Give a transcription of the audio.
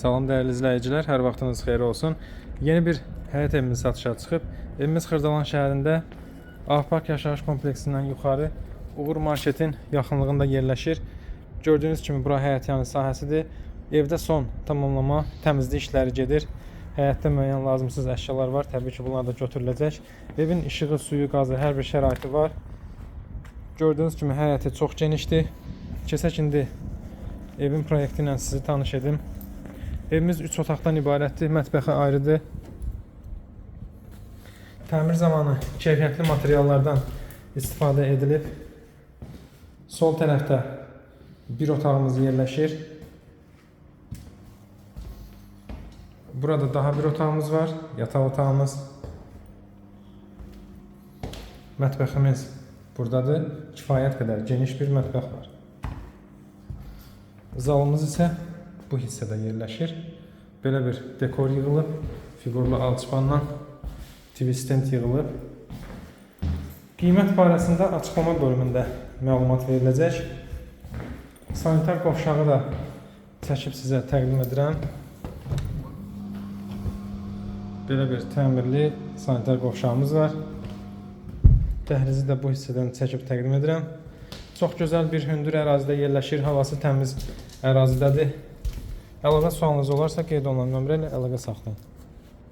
Salam dəyərli izləyicilər, hər vaxtınız xeyir olsun. Yeni bir həyət evimiz satışa çıxıb. Evimiz Xırdalan şəhərində Ağpark yaşayış kompleksindən yuxarı Uğur Marketin yaxınlığında yerləşir. Gördüyünüz kimi bura həyətyanı sahəsidir. Evdə son tamamlama, təmizlik işləri gedir. Həyətdə müəyyən lazımsız əşyalar var. Təbii ki, bunlar da götürüləcək. Evin işığı, suyu, qazı, hər bir şəraiti var. Gördüyünüz kimi həyəti çox genişdir. Keçək indi evin proyekti sizi tanış edim. Evimiz 3 otaqdan ibarətdir, mətbəxi ayrıdır. Təmir zamanı keyfiyyətli materiallardan istifadə edilib. Sol tərəfdə bir otağımız yerləşir. Burada daha bir otağımız var, yataq otağımız. Mətbəximiz buradadır. Kifayət qədər geniş bir mətbəx var. Zalımız isə bu hissədə yerləşir. Belə bir dekor yığılıb, fiqurlu alçıpanla twistent yığılıb. Qiymət barəsində açıqlama bölümündə məlumat veriləcək. Sanitar qovşağı da çəkib sizə təqdim edirəm. Belə bir təmirli sanitar qovşağımız var. Dəhlizi də bu hissədən çəkib təqdim edirəm. Çox gözəl bir hündür ərazidə yerləşir, havası təmiz ərazidədir. Əlavə sualınız olarsa qeyd olunan nömrə ilə əlaqə saxlayın.